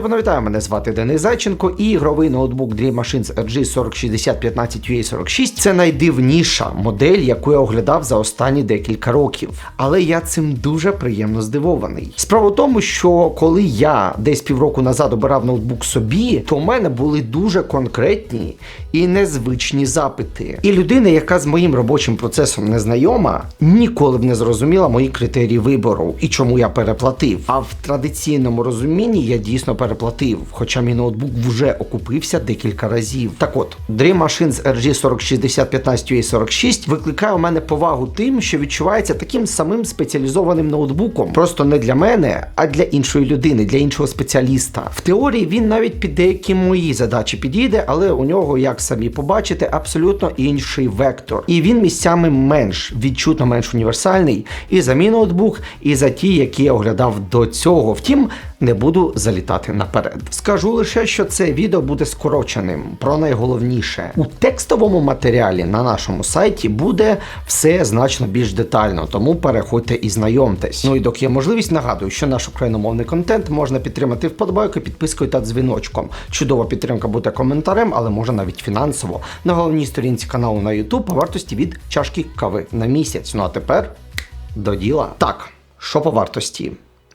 Маєте пам'ятаю, мене звати Денис Зайченко і ігровий ноутбук Dream Machines RG 4060 15 UA46 це найдивніша модель, яку я оглядав за останні декілька років. Але я цим дуже приємно здивований. Справа в тому, що коли я десь півроку назад обирав ноутбук собі, то у мене були дуже конкретні і незвичні запити. І людина, яка з моїм робочим процесом не знайома, ніколи б не зрозуміла мої критерії вибору і чому я переплатив. А в традиційному розумінні я дійсно переплатив, хоча мій ноутбук вже окупився декілька разів. Так от, Dream Machines RG 4060 15 UA46 викликає у мене повагу тим, що відчувається таким самим спеціалізованим ноутбуком. Просто не для мене, а для іншої людини, для іншого спеціаліста. В теорії він навіть під деякі мої задачі підійде, але у нього, як самі побачите, абсолютно інший вектор. І він місцями менш відчутно менш універсальний і за мій ноутбук, і за ті, які я оглядав до цього. Втім, не буду залітати наперед. Скажу лише, що це відео буде скороченим. Про найголовніше у текстовому матеріалі на нашому сайті буде все значно більш детально, тому переходьте і знайомтесь. Ну і доки є можливість, нагадую, що наш україномовний контент можна підтримати вподобайкою, підпискою та дзвіночком. Чудова підтримка буде коментарем, але може навіть фінансово. На головній сторінці каналу на YouTube по вартості від чашки кави на місяць. Ну а тепер до діла. Так, що по вартості?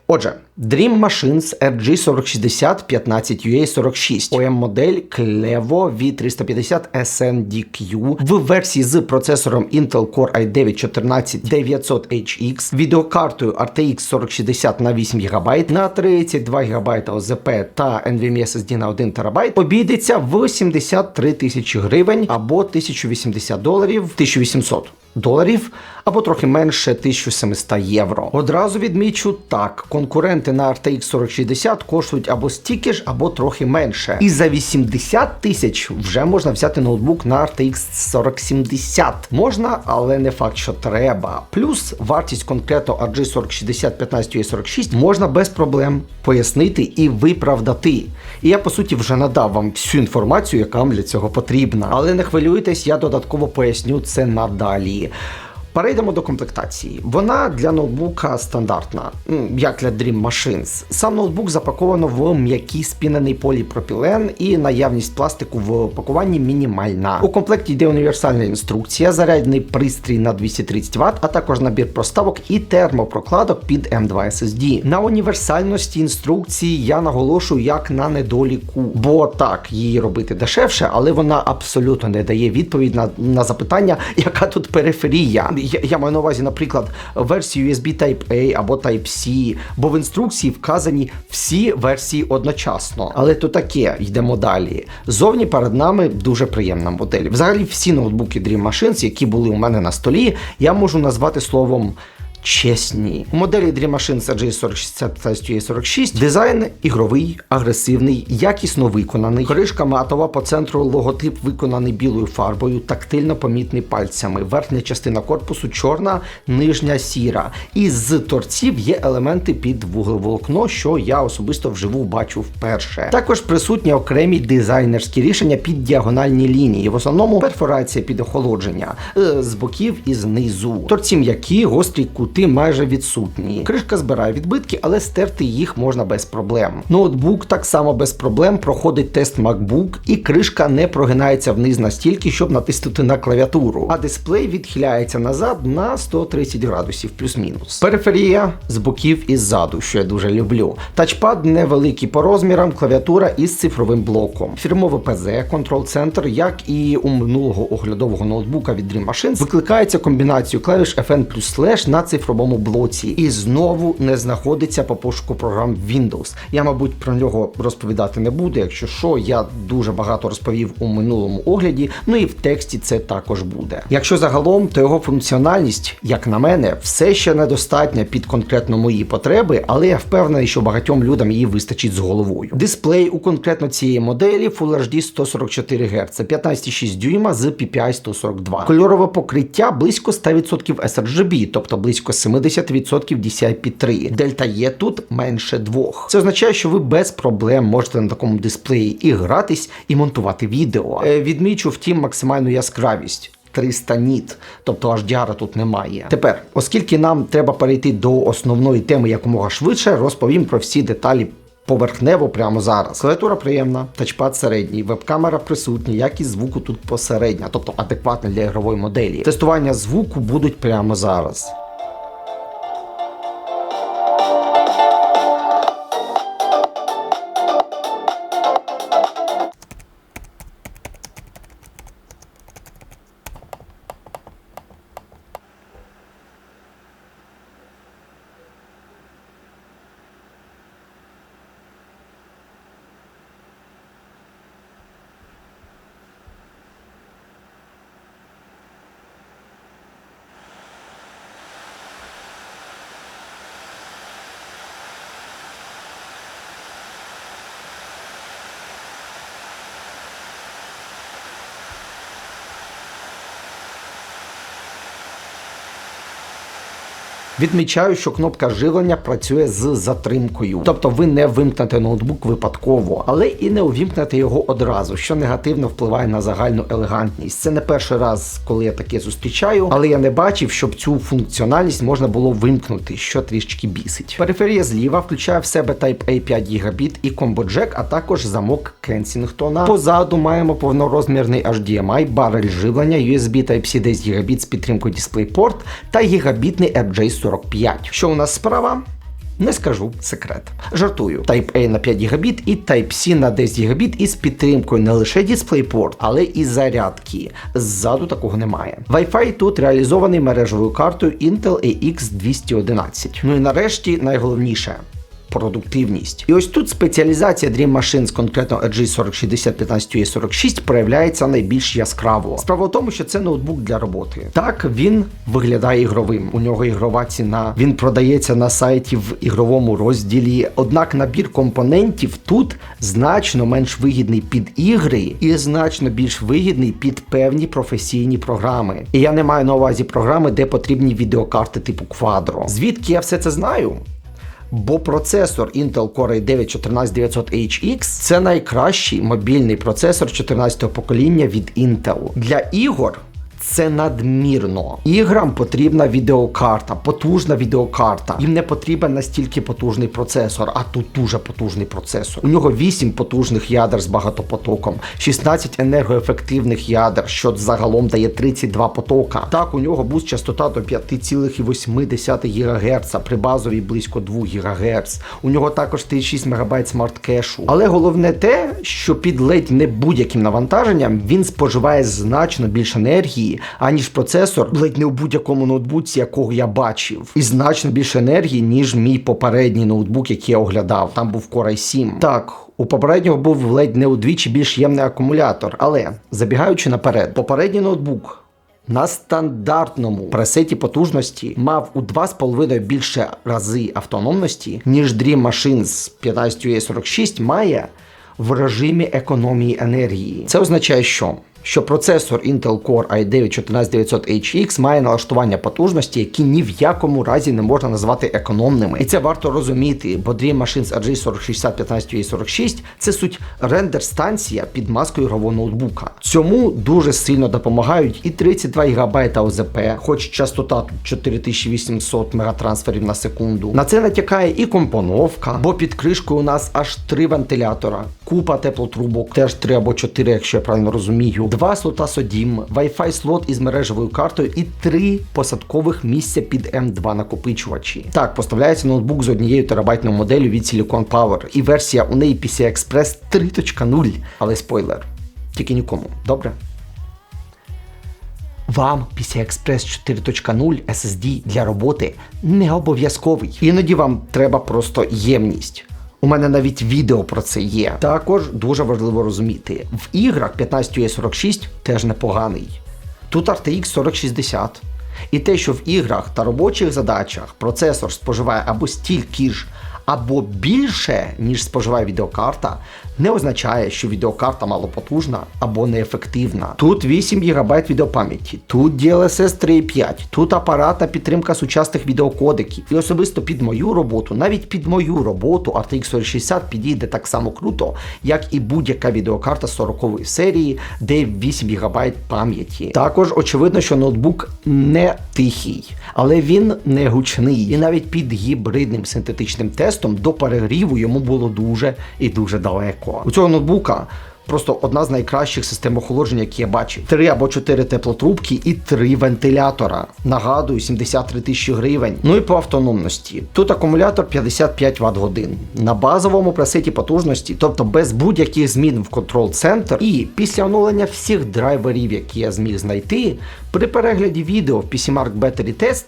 Отже, Dream Machines RG4060 15UA46 OEM модель Clevo V350 SNDQ в версії з процесором Intel Core i9 14900HX, відеокартою RTX 4060 на 8 ГБ, на 32 ГБ ОЗП та NVMe SSD на 1 ТБ обійдеться в 73 тисячі гривень або 1080 доларів 1800 доларів або трохи менше 1700 євро. Одразу відмічу так: конкуренти на RTX 4060 коштують або стільки ж, або трохи менше. І за 80 тисяч вже можна взяти ноутбук на RTX 4070. Можна, але не факт, що треба. Плюс вартість конкретно RG 4060 15 46 можна без проблем пояснити і виправдати. І я по суті вже надав вам всю інформацію, яка вам для цього потрібна. Але не хвилюйтесь, я додатково поясню це надалі. России. Перейдемо до комплектації. Вона для ноутбука стандартна, ну, як для Dream Machines. Сам ноутбук запаковано в м'який спінений поліпропілен і наявність пластику в пакуванні мінімальна. У комплекті йде універсальна інструкція, зарядний пристрій на 230 Вт, а також набір проставок і термопрокладок під M2 SSD. На універсальності інструкції я наголошую як на недоліку, бо так її робити дешевше, але вона абсолютно не дає відповідь на, на запитання, яка тут периферія. Я, я маю на увазі, наприклад, версію USB Type-A або Type-C, бо в інструкції вказані всі версії одночасно. Але то таке, йдемо далі. Зовні перед нами дуже приємна модель. Взагалі, всі ноутбуки Dream Machines, які були у мене на столі, я можу назвати словом. Чесні. Моделі Dream Machines RG4060 46 дизайн ігровий, агресивний, якісно виконаний. Кришка матова по центру логотип виконаний білою фарбою, тактильно помітний пальцями. Верхня частина корпусу чорна, нижня сіра. І з торців є елементи під вуглеволокно, що я особисто вживу бачу вперше. Також присутні окремі дизайнерські рішення під діагональні лінії. В основному перфорація під охолодження е, з боків і знизу. Торці м'які, гострі кути майже відсутні. Кришка збирає відбитки, але стерти їх можна без проблем. Ноутбук так само без проблем проходить тест MacBook, і кришка не прогинається вниз настільки, щоб натиснути на клавіатуру. А дисплей відхиляється назад на 130 градусів плюс-мінус. Периферія з боків і ззаду, що я дуже люблю. Тачпад невеликий по розмірам, клавіатура із цифровим блоком. Фірмове ПЗ, контрол-центр, як і у минулого оглядового ноутбука від Dream Machines, викликається комбінацією клавіш FN плюс Slash на цифровому блоці. І знову не знаходиться по пошуку програм Windows. Я, мабуть, про нього розповідати не буду. Якщо що, я дуже багато розповів у минулому огляді, ну і в тексті це також буде. Якщо загалом, то його функціональність, як на мене, все ще недостатня під конкретно мої потреби, але я впевнений, що багатьом людям її вистачить з головою. Дисплей у конкретно цієї моделі Full HD 144 Гц, 15,6 дюйма з PPI 142. Кольорове покриття близько 100% sRGB, тобто близько 70% DCI-P3. Дельта є тут менше двох. Це означає, що ви без проблем можете на такому дисплеї і гратись, і монтувати відео. Е, відмічу втім максимальну яскравість. 300 ніт, тобто HDR тут немає. Тепер, оскільки нам треба перейти до основної теми якомога швидше, розповім про всі деталі поверхнево прямо зараз. Клавіатура приємна, тачпад середній, веб-камера присутня, якість звуку тут посередня, тобто адекватна для ігрової моделі. Тестування звуку будуть прямо зараз. Відмічаю, що кнопка живлення працює з затримкою, тобто ви не вимкнете ноутбук випадково, але і не увімкнете його одразу, що негативно впливає на загальну елегантність. Це не перший раз, коли я таке зустрічаю, але я не бачив, щоб цю функціональність можна було вимкнути, що трішки бісить. Периферія зліва включає в себе Type-A 5 гігабіт і комбо-джек, а також замок Кенсінгтона. Позаду маємо повнорозмірний HDMI, барель живлення, USB Type-C 10 гігабіт з підтримкою DisplayPort та гігабітний RJ45. Що у нас справа? Не скажу секрет. Жартую. Type-A на 5 гігабіт і Type-C на 10 гігабіт із підтримкою не лише DisplayPort, але і зарядки. Ззаду такого немає. Wi-Fi тут реалізований мережевою картою Intel AX 211. Ну і нарешті найголовніше. Продуктивність. І ось тут спеціалізація Dream Machines, конкретно RG 4060 15 u 46 проявляється найбільш яскраво. Справа в тому, що це ноутбук для роботи. Так, він виглядає ігровим. У нього ігрова ціна. Він продається на сайті в ігровому розділі. Однак набір компонентів тут значно менш вигідний під ігри і значно більш вигідний під певні професійні програми. І я не маю на увазі програми, де потрібні відеокарти типу Quadro. Звідки я все це знаю? Бо процесор Intel Core i9 14900HX це найкращий мобільний процесор 14-го покоління від Intel. Для ігор це надмірно. Іграм потрібна відеокарта, потужна відеокарта. Їм не потрібен настільки потужний процесор, а тут дуже потужний процесор. У нього 8 потужних ядер з багатопотоком, 16 енергоефективних ядер, що загалом дає 32 потока. Так, у нього буст частота до 5,8 ГГц, при базовій близько 2 ГГц. У нього також 36 МБ смарт кешу. Але головне те, що під ледь не будь-яким навантаженням він споживає значно більше енергії аніж процесор ледь не у будь-якому ноутбуці, якого я бачив, і значно більше енергії, ніж мій попередній ноутбук, який я оглядав. Там був Core i7. Так. У попереднього був ледь не удвічі більш ємний акумулятор, але забігаючи наперед, попередній ноутбук на стандартному пресеті потужності мав у 2,5 більше рази автономності, ніж Dream Machines 15UA46 має в режимі економії енергії. Це означає, що що процесор Intel Core i9 14900HX має налаштування потужності, які ні в якому разі не можна назвати економними. І це варто розуміти, бо Dream Machines RG 4060 15 це суть рендер-станція під маскою ігрового ноутбука. Цьому дуже сильно допомагають і 32 ГБ ОЗП, хоч частота тут 4800 мегатрансферів на секунду. На це натякає і компоновка, бо під кришкою у нас аж три вентилятора, купа теплотрубок, теж три або чотири, якщо я правильно розумію два слота SODIMM, Wi-Fi слот із мережевою картою і три посадкових місця під M2 накопичувачі. Так, поставляється ноутбук з однією терабайтною моделлю від Silicon Power, і версія у неї PCI Express 3.0, але спойлер, тільки нікому, добре? Вам PCI Express 4.0 SSD для роботи не обов'язковий. Іноді вам треба просто ємність. У мене навіть відео про це є. Також дуже важливо розуміти, в іграх 15 теж непоганий. Тут RTX 4060. І те, що в іграх та робочих задачах процесор споживає або стільки ж, або більше, ніж споживає відеокарта, не означає, що відеокарта малопотужна або неефективна. Тут 8 ГБ відеопам'яті, тут DLSS 3.5, тут апаратна підтримка сучасних відеокодеків. І особисто під мою роботу, навіть під мою роботу RTX 4060 підійде так само круто, як і будь-яка відеокарта 40 серії, де 8 ГБ пам'яті. Також очевидно, що ноутбук не тихий, але він не гучний. І навіть під гібридним синтетичним тестом тестом до перегріву йому було дуже і дуже далеко. У цього ноутбука Просто одна з найкращих систем охолодження, які я бачив. Три або чотири теплотрубки і три вентилятора. Нагадую, 73 тисячі гривень. Ну і по автономності. Тут акумулятор 55 Вт годин. На базовому пресеті потужності, тобто без будь-яких змін в контрол центр. І після оновлення всіх драйверів, які я зміг знайти, при перегляді відео в PCMark Battery Test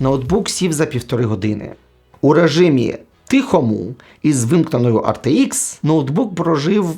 ноутбук сів за півтори години. У режимі тихому із вимкненою RTX ноутбук прожив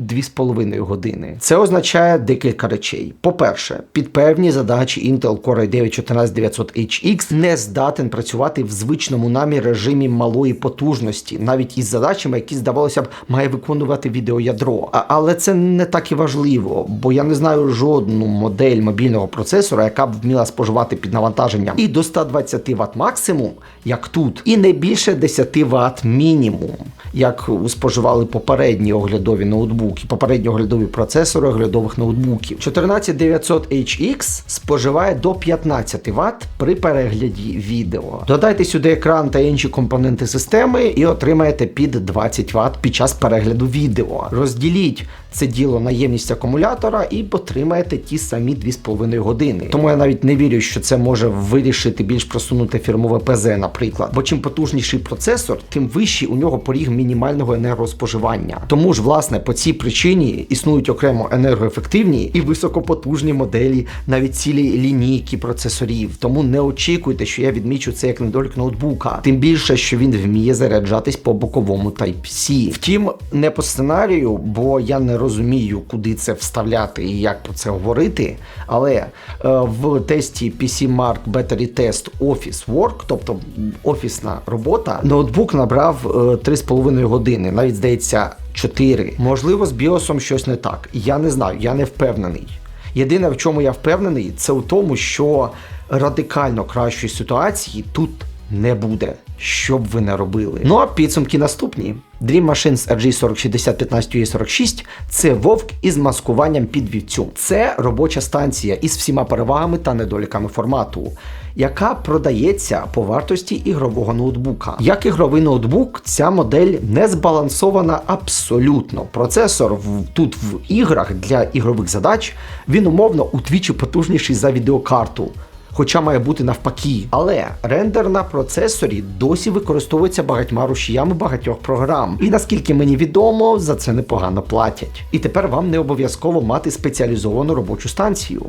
2,5 години. Це означає декілька речей. По-перше, під певні задачі Intel Core i9 14900HX не здатен працювати в звичному намі режимі малої потужності, навіть із задачами, які здавалося б, має виконувати відеоядро. А, але це не так і важливо, бо я не знаю жодну модель мобільного процесора, яка б вміла споживати під навантаженням і до 120 Вт максимум, як тут, і не більше 10 Вт мінімум, як споживали попередні оглядові ноутбуки ноутбуки, попередньо глядові процесори оглядових ноутбуків. 14900HX споживає до 15 Вт при перегляді відео. Додайте сюди екран та інші компоненти системи і отримаєте під 20 Вт під час перегляду відео. Розділіть це діло на ємність акумулятора і потримаєте ті самі 2,5 години. Тому я навіть не вірю, що це може вирішити більш просунуте фірмове ПЗ, наприклад. Бо чим потужніший процесор, тим вищий у нього поріг мінімального енергоспоживання. Тому ж, власне, по цій причині існують окремо енергоефективні і високопотужні моделі, навіть цілі лінійки процесорів. Тому не очікуйте, що я відмічу це як недолік ноутбука. Тим більше, що він вміє заряджатись по боковому Type-C. Втім, не по сценарію, бо я не розумію, куди це вставляти і як про це говорити. Але е, в тесті PC Mark Battery Test Office Work, тобто офісна робота, ноутбук набрав е, 3,5 години, навіть здається. 4. Можливо, з біосом щось не так. Я не знаю, я не впевнений. Єдине, в чому я впевнений, це в тому, що радикально кращої ситуації тут не буде. Що б ви не робили. Ну а підсумки наступні. Dream Machines RG4060 15UA46 це вовк із маскуванням під вівцю. Це робоча станція із всіма перевагами та недоліками формату, яка продається по вартості ігрового ноутбука. Як ігровий ноутбук, ця модель не збалансована абсолютно. Процесор в, тут в іграх для ігрових задач він умовно удвічі потужніший за відеокарту хоча має бути навпаки. Але рендер на процесорі досі використовується багатьма рушіями багатьох програм. І наскільки мені відомо, за це непогано платять. І тепер вам не обов'язково мати спеціалізовану робочу станцію.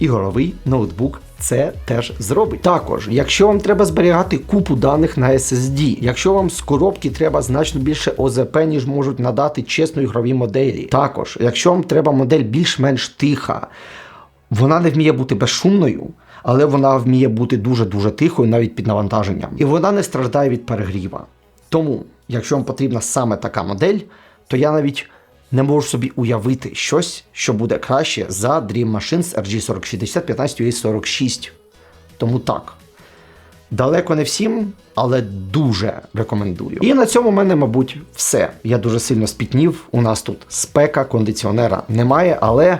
Ігровий ноутбук це теж зробить. Також, якщо вам треба зберігати купу даних на SSD, якщо вам з коробки треба значно більше ОЗП, ніж можуть надати чесно ігрові моделі. Також, якщо вам треба модель більш-менш тиха, вона не вміє бути безшумною але вона вміє бути дуже-дуже тихою, навіть під навантаженням. І вона не страждає від перегріва. Тому, якщо вам потрібна саме така модель, то я навіть не можу собі уявити щось, що буде краще за Dream Machines RG4060 15 us 46 Тому так. Далеко не всім, але дуже рекомендую. І на цьому в мене, мабуть, все. Я дуже сильно спітнів. У нас тут спека, кондиціонера немає, але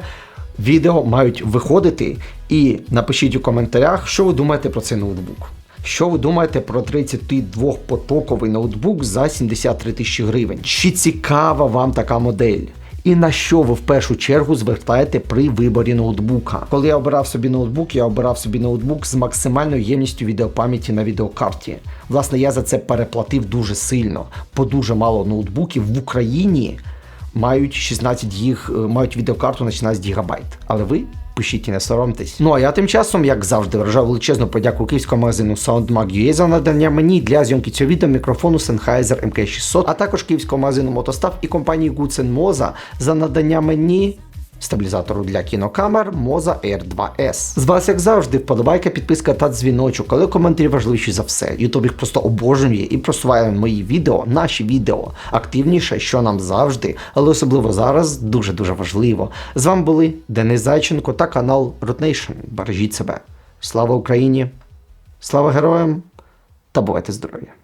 відео мають виходити. І напишіть у коментарях, що ви думаєте про цей ноутбук. Що ви думаєте про 32-потоковий ноутбук за 73 тисячі гривень? Чи цікава вам така модель? І на що ви в першу чергу звертаєте при виборі ноутбука? Коли я обирав собі ноутбук, я обирав собі ноутбук з максимальною ємністю відеопам'яті на відеокарті. Власне, я за це переплатив дуже сильно, бо дуже мало ноутбуків в Україні мають 16 їх, е, мають відеокарту на 16 гігабайт. Але ви пишіть і не соромтесь. Ну а я тим часом, як завжди, вражав величезну подяку київському магазину SoundMag.ua за надання мені для зйомки цього відео мікрофону Sennheiser MK600, а також київського магазину Мотостав і компанії Гуценмоза за надання мені стабілізатору для кінокамер Moza Air 2S. З вас, як завжди, вподобайка, підписка та дзвіночок, але коментарі важливіші за все. Ютуб їх просто обожнює і просуває мої відео, наші відео активніше, що нам завжди, але особливо зараз дуже-дуже важливо. З вами були Денис Зайченко та канал Rotation. Бережіть себе. Слава Україні! Слава героям та бувайте здорові!